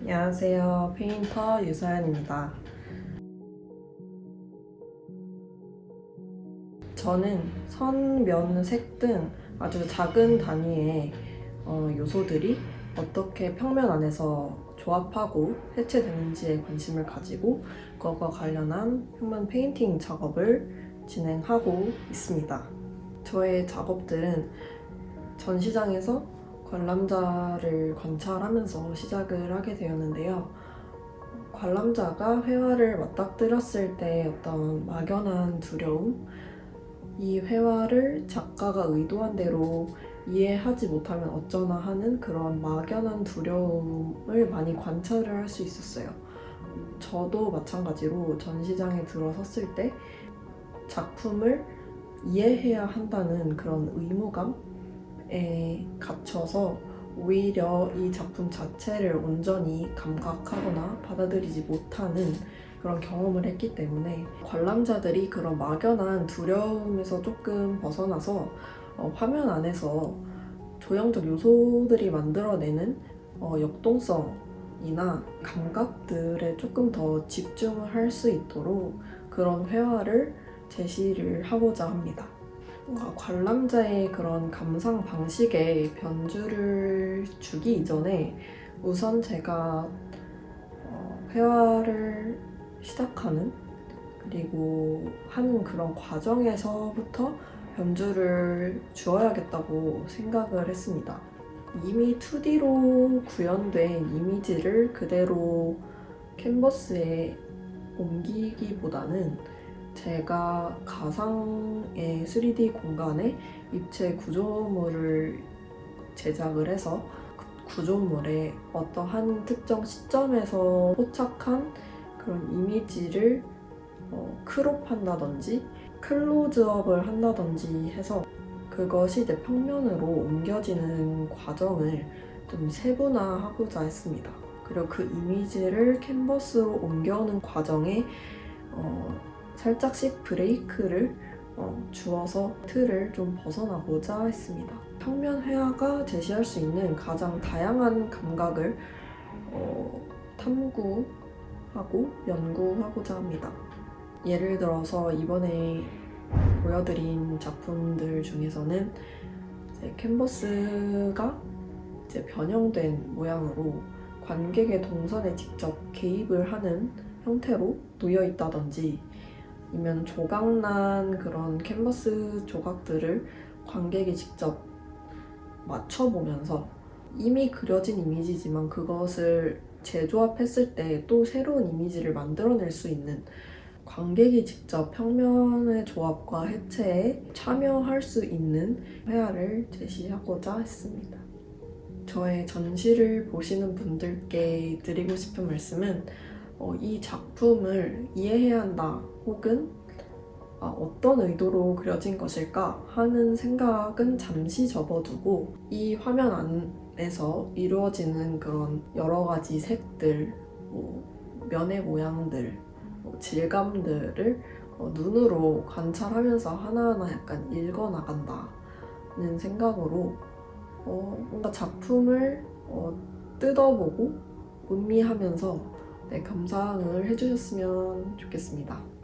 안녕하세요. 페인터 유서연입니다. 저는 선, 면, 색 등 아주 작은 단위의 어, 요소들이 어떻게 평면 안에서 조합하고 해체되는지에 관심을 가지고 그것과 관련한 평면 페인팅 작업을 진행하고 있습니다. 저의 작업들은 전시장에서 관람자를 관찰하면서 시작을 하게 되었는데요. 관람자가 회화를 맞닥뜨렸을 때 어떤 막연한 두려움, 이 회화를 작가가 의도한 대로 이해하지 못하면 어쩌나 하는 그런 막연한 두려움을 많이 관찰을 할 수 있었어요. 저도 마찬가지로 전시장에 들어섰을 때 작품을 이해해야 한다는 그런 의무감 에 갇혀서 오히려 이 작품 자체를 온전히 감각하거나 받아들이지 못하는 그런 경험을 했기 때문에 관람자들이 그런 막연한 두려움에서 조금 벗어나서 어, 화면 안에서 조형적 요소들이 만들어내는 어, 역동성이나 감각들에 조금 더 집중을 할 수 있도록 그런 회화를 제시를 하고자 합니다. 관람자의 그런 감상 방식에 변주를 주기 이전에 우선 제가 어, 회화를 시작하는 그리고 하는 그런 과정에서부터 변주를 주어야겠다고 생각을 했습니다. 이미 2D로 구현된 이미지를 그대로 캔버스에 옮기기보다는 제가 가상의 3D 공간에 입체 구조물을 제작을 해서 그 구조물에 어떠한 특정 시점에서 포착한 그런 이미지를 어, 크롭한다든지 클로즈업을 한다든지 해서 그것이 이제 평면으로 옮겨지는 과정을 좀 세분화하고자 했습니다. 그리고 그 이미지를 캔버스로 옮겨오는 과정에 어, 살짝씩 브레이크를 어, 주어서 틀을 좀 벗어나고자 했습니다. 평면 회화가 제시할 수 있는 가장 다양한 감각을 어, 탐구하고 연구하고자 합니다. 예를 들어서 이번에 보여드린 작품들 중에서는 이제 캔버스가 이제 변형된 모양으로 관객의 동선에 직접 개입을 하는 형태로 놓여 있다든지 아니면 조각난 그런 캔버스 조각들을 관객이 직접 맞춰보면서 이미 그려진 이미지지만 그것을 재조합했을 때 또 새로운 이미지를 만들어낼 수 있는 관객이 직접 평면의 조합과 해체에 참여할 수 있는 회화를 제시하고자 했습니다. 저의 전시를 보시는 분들께 드리고 싶은 말씀은 어, 이 작품을 이해해야 한다 혹은 아, 어떤 의도로 그려진 것일까 하는 생각은 잠시 접어두고 이 화면 안에서 이루어지는 그런 여러 가지 색들, 뭐, 면의 모양들, 뭐 질감들을 어, 눈으로 관찰하면서 하나하나 약간 읽어나간다는 생각으로 어, 뭔가 작품을 어, 뜯어보고 음미하면서 네, 감상을 해주셨으면 좋겠습니다.